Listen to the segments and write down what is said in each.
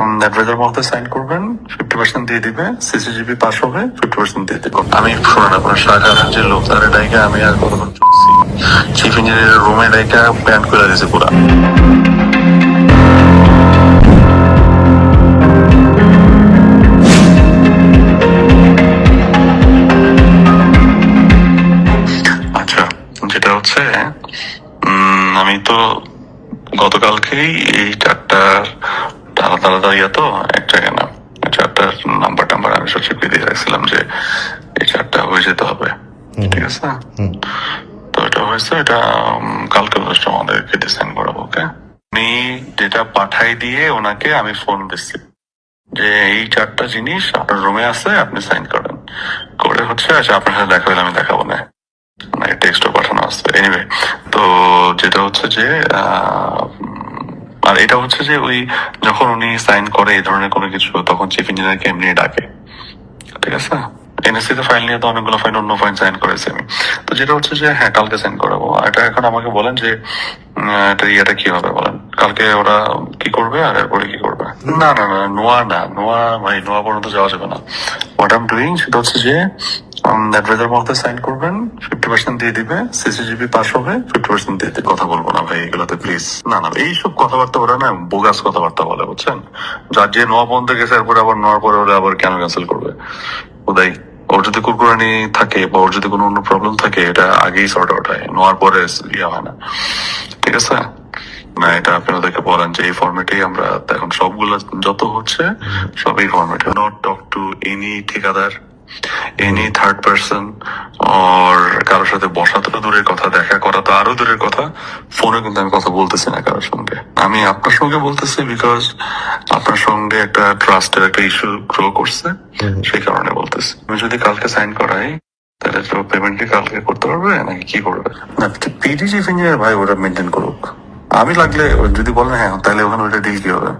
Adviser মধ্যে sign করবেন fifty percent দিয়ে দিবে সিসিজিবি পাস হবে ফিফটি পার্সেন্ট দিয়ে দিবে। আমি শুনুন, আপনার শাহজাহান যে লোক তার ডাইকা আমি আর কতক্ষণ চলছি? চিফ ইঞ্জিনিয়ারের রুমে ডাইকা প্যান্ট করে দিয়েছে পুরা। আচ্ছা যেটা হচ্ছে আমি তো গতকালকেই এই চারটার আলাদা আলাদা ইয়া তো এক জায়গায় না চারটার নাম্বার টাম্বার আমি সচিবকে দিয়ে রাখছিলাম যে এই চারটা হয়ে যেতে হবে। ঠিক আছে? তো এটা হয়েছে এটা কালকে আমাদেরকে ডিসাইন করাবো ওকে আমি যেটা পাঠাই দিয়ে ওনাকে আমি ফোন দিচ্ছি যে এই চারটা জিনিস আপনার রুমে আছে আপনি সাইন করেন। করে হচ্ছে আচ্ছা আপনার সাথে দেখা হলে আমি দেখাবো না মানে টেক্সটও পাঠানো আসছে এনিওয়ে তো যেটা হচ্ছে যে আর এটা হচ্ছে যে ওই যখন উনি সাইন করে এই ধরনের কোনো কিছু, তখন চিফ ইঞ্জিনিয়ারকে এমনি ডাকে। ঠিক আছে? এনএসসি তে ফাইল নিয়ে তো অনেকগুলো ফাইল অন্য ফাইল সাইন করেছি আমি। তো যেটা হচ্ছে যে হ্যাঁ কালকে সাইন করাবো। এটা এখন আমাকে বলেন যে এটা ইয়েটা কি হবে বলেন? কালকে ওরা কি করবে আর এরপরে কি করবে? না না না, নোয়া না, নোয়া, ভাই, নোয়া পর্যন্ত যাওয়া যাবে না। হোয়াট আম ডুইং সেটা হচ্ছে যে অ্যাডভাইজার মধ্যে সাইন করবেন ফিফটি পার্সেন্ট দিয়ে দিবে সিসিজিবি পাস হবে ফিফটি পার্সেন্ট দিয়ে কথা বলব না ভাই এগুলোতে প্লিজ না না, এইসব কথাবার্তা ওরা না বোগাস কথাবার্তা বলে, বুঝছেন? যার যে নোয়া পর্যন্ত গেছে, এরপরে আবার নোয়ার পরে ওরা আবার কেন ক্যান্সেল করবে? ওদাই ওর যদি কুরকুরানি থাকে বা ওর যদি কোনো অন্য প্রবলেম থাকে, এটা আগেই সর্ট আউট হয়, নোয়ার পরে ইয়ে হয় না। ঠিক আছে? না, এটা আপনি ওদেরকে বলেন যে এই ফর্মেটেই আমরা, এখন সবগুলো যত হচ্ছে সব এই ফর্মেটে নট টক টু এনি ঠিকাদার। এনি থার্ড পার্সন আর কারোর সাথে বসা তো দূরের কথা দেখা করা তো আরও দূরের কথা ফোনে কিন্তু আমি কথা বলতেছি না কারোর সঙ্গে। আমি আপনার সঙ্গে বলতেছি বিকজ আপনার সঙ্গে একটা ট্রাস্টের একটা ইস্যু গ্রো করছে সেই কারণে বলতেছি। আমি যদি কালকে সাইন করাই তাহলে তো পেমেন্ট কি কালকে করতে পারবে নাকি কি করবে? না পিডি চিফ ইঞ্জিনিয়ার ভাই ওটা মেনটেন করুক। আমি লাগলে যদি বলেন হ্যাঁ তাহলে ওখানে ওটা ডিল কি হবে?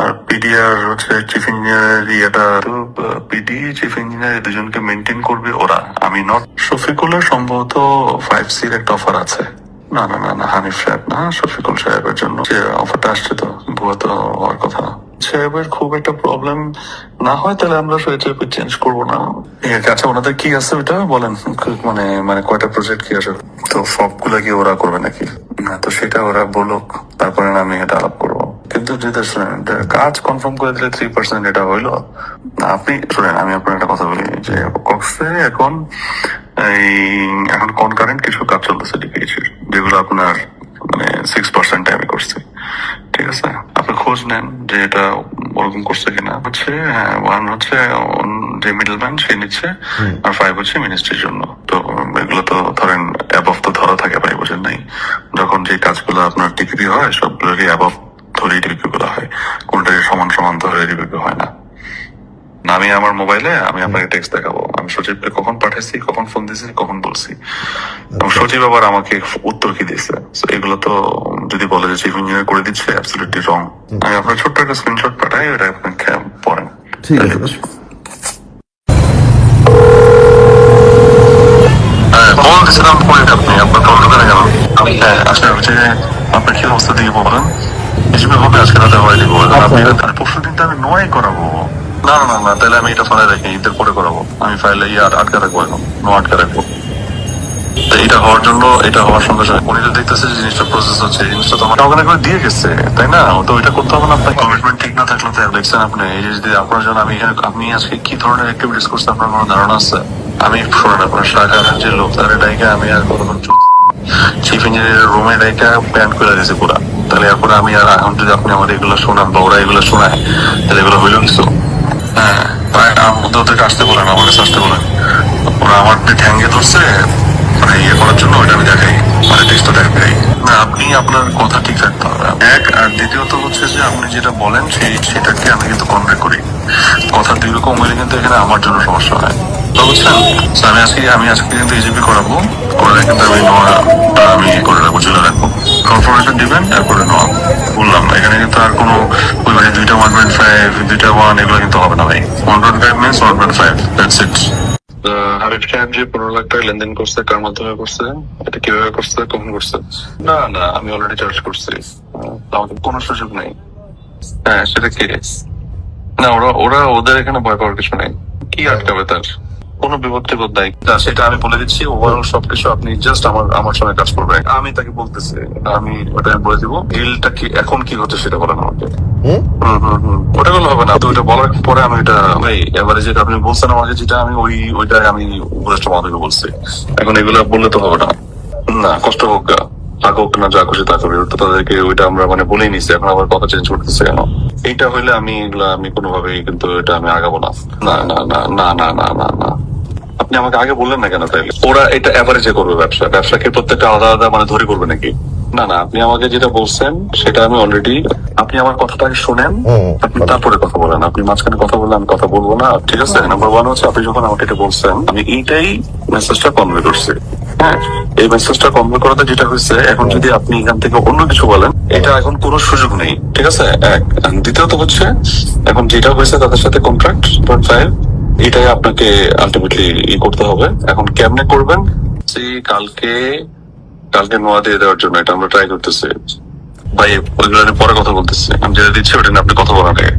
আর পিডিআর হচ্ছে চিফ ইঞ্জিনিয়ার ইয়েটা পিডি চিফ ইঞ্জিনিয়ার দুজনকে মেনটেন করবে ওরা। আমি নট শফিকুলের সম্ভবত ফাইভ সির একটা অফার আছে। না না না না, হানিফ সাহেব না, শফিকুল সাহেবের জন্য। যে অফারটা আসছে তো হওয়ার কথা। সাহেবের খুব একটা প্রবলেম না হয়, তাহলে আমরা চেঞ্জ করব না। আচ্ছা ওনাদের কি আছে ওটা? বলেন মানে মানে কয়টা প্রজেক্ট কি আছে? তো সবগুলা কি ওরা করবে নাকি? না, তো সেটা ওরা বলুক, তারপরে আমি এটা আলাপ করব। কিন্তু যেটা কাজ কনফার্ম করে দিলে থ্রি পার্সেন্ট এটা হইল আপনি শুনেন আমি আপনার একটা কথা বলি যে কক্সে এখন এই এখন কনকারেন্ট কিছু কাজ চলতেছে ডিপিএইচির যেগুলো আপনার মানে সিক্স পার্সেন্ট আমি করছি ঠিক আছে? আপনি খোঁজ নেন যে এটা ওরকম করছে কিনা। হচ্ছে হ্যাঁ ওয়ান হচ্ছে উম, যে মিডলম্যান সে নিচ্ছে আর ফাইভ হচ্ছে মিনিস্ট্রির জন্য। তো এগুলো তো ধরেন অ্যাবভ তো ধরা থাকে ভাই বোঝেন নাই। যখন যে কাজগুলো আপনার টিপিপি হয় সবগুলোরই অ্যাবভ ধরেই টিপিপি গুলো হয় কোনটাই সমান সমান ধরে টিপিপি হয় না না, আমি আমার মোবাইলে আমি আপনাকে টেক্সট দেখাবো। আমি সচিবকে কখন পাঠাইছি কখন ফোন দিয়েছি কখন বলছি। সচিব আবার আমাকে উত্তর কি দিয়েছে। এগুলো তো যদি বলে যে চিফ ইঞ্জিনিয়ার করে দিচ্ছে অ্যাবসলিউটলি রং আমি আপনার ছোট্ট একটা স্ক্রিনশট পাঠাই ওটা আপনি খে- পড়েন ঠিক আছে। বেশ। হ্যাঁ ফোন আপনি আপনার ফোন দোকানে গেলাম হ্যাঁ আসলে হচ্ছে আপনার কি অবস্থা দিয়ে বলেন। হিসেবে হবে আজকে রাতে হয়নি বলেন। আপনি পরশু দিন তো আমি নয় করাবো। না না না তাহলে আমি এটা রেখে ঈদের পরে করাবো। আমি ফাইলে ইয়ে আটকে রাখব এখন নো আটকে রাখব। এটা হওয়ার জন্য এটা হওয়ার সঙ্গে সঙ্গে উনি দেখতেছে যে জিনিসটা প্রসেস হচ্ছে জিনিসটা তো আমার করে দিয়ে গেছে, তাই না? তো করতে হবে না আপনার কমিটমেন্ট ঠিক না থাকলে তো দেখছেন আপনি, এই আপনার জন্য আমি এখানে, আপনি আজকে কি ধরনের অ্যাক্টিভিটিস করছে আপনার কোনো ধারণা আছে? আমি আপনার যে লোক ডাইকে আমি আর চিফ ইঞ্জিনিয়ারের রুমে করে দিয়েছে পুরা। তাহলে আমি আর এখন যদি আপনি আমার এগুলো শোনান, বা ওরা এগুলো শোনায়, তাহলে এগুলো হইল কিছু? হ্যাঁ তাই ওদেরকে আসতে বলেন আমার কাছে আসতে বলেন ওরা আমার ঠ্যাঙ্গে ধরছে মানে ইয়ে করার জন্য ওইটা আমি দেখাই মানে টেস্টটা দেখাই। না, আপনি আপনার কথা ঠিক রাখতে হবে। এক, আর দ্বিতীয়ত হচ্ছে যে আপনি যেটা বলেন সেই, সেটাকে আমি কিন্তু কনভে করি। কথা দুই রকম হলে কিন্তু এখানে আমার জন্য সমস্যা হয়। তো বুঝছেন? আমি আজকে আমি আজকে কিন্তু ইজিপি করাবো। করে কিন্তু আমি নোয়াটা আমি ইয়ে করে রাখব, চলে রাখব। কনফার্মেশন দিবেন, তারপরে নোয়া। বললাম এখানে কিন্তু আর কোনো ওই মানে দুইটা ওয়ান পয়েন্ট ফাইভ দুইটা ওয়ান এগুলো কিন্তু হবে না ভাই। One point five means one point five that's it Habib সাহেব যে পনেরো লাখ টাকা লেনদেন করছে কার মাধ্যমে করছে এটা কীভাবে করছে কখন করছে? না না আমি অলরেডি চার্জ করছি। আহ, আমাকে কোনো সুযোগ নেই। হ্যাঁ সেটা কি? না ওরা ওরা ওদের এখানে ভয় পাওয়ার কিছু নেই। কি আটকাবে তার? কোনো বিপত্তি বোধ নাই। সেটা আমি বলে দিচ্ছি ওভারঅল সবকিছু আপনি জাস্ট আমার আমার সঙ্গে কাজ করবেন। আমি তাকে বলতেছি আমি ওটা আমি বলে দিব ডিলটা কি এখন কি হচ্ছে সেটা বলেন আমাকে। ওটা করলে হবে না তো ওইটা বলার পরে আমি এটা ভাই এবারে যেটা আপনি বলছেন আমাকে যেটা আমি ওই ওইটাই আমি উপদেশটা আমাদেরকে বলছি। এখন এগুলো বললে তো হবে না। না কষ্ট হোক গা থাক হোক না যা খুশি তা করবে তো তাদেরকে ওইটা আমরা মানে বলেই নিছি এখন আবার কথা চেঞ্জ করতেছে কেন? এইটা হইলে আমি এগুলা আমি কোনোভাবেই কিন্তু এটা আমি আগাবো না না। না না না না না না না। আপনি আমাকে আগে বললেন না কেন তাইলে ওরা এটা অ্যাভারেজে করবে ব্যবসা। ব্যবসাকে প্রত্যেকটা আলাদা আলাদা মানে ধরে করবে নাকি? না না আপনি আমাকে যেটা বলছেন সেটা আমি অলরেডি আপনি আমার কথাটা শোনেন আপনি তারপরে কথা বলেন। আপনি মাঝখানে কথা বললে আমি কথা বলব না। ঠিক আছে? নাম্বার ওয়ান হচ্ছে আপনি যখন আমাকে এটা বলছেন আমি এইটাই মেসেজটা কনভে করছি। হ্যাঁ? এই মেসেজটা কনভে করাতে যেটা হয়েছে এখন যদি আপনি এখান থেকে অন্য কিছু বলেন এটা এখন কোনো সুযোগ নেই। ঠিক আছে? এক দ্বিতীয়ত হচ্ছে এখন যেটা হয়েছে তাদের সাথে কন্ট্রাক্ট পয়েন্ট ফাইভ এটাই আপনাকে আলটিমেটলি ই করতে হবে। এখন কেমনে করবেন? সেই কালকে কালকে নোয়া দিয়ে দেওয়ার জন্য এটা আমরা ট্রাই করতেছি। ভাই, ওইগুলো পরে কথা বলতেছি। আমি যেটা দিচ্ছি ওটা নিয়ে আপনি কথা বলার আগে।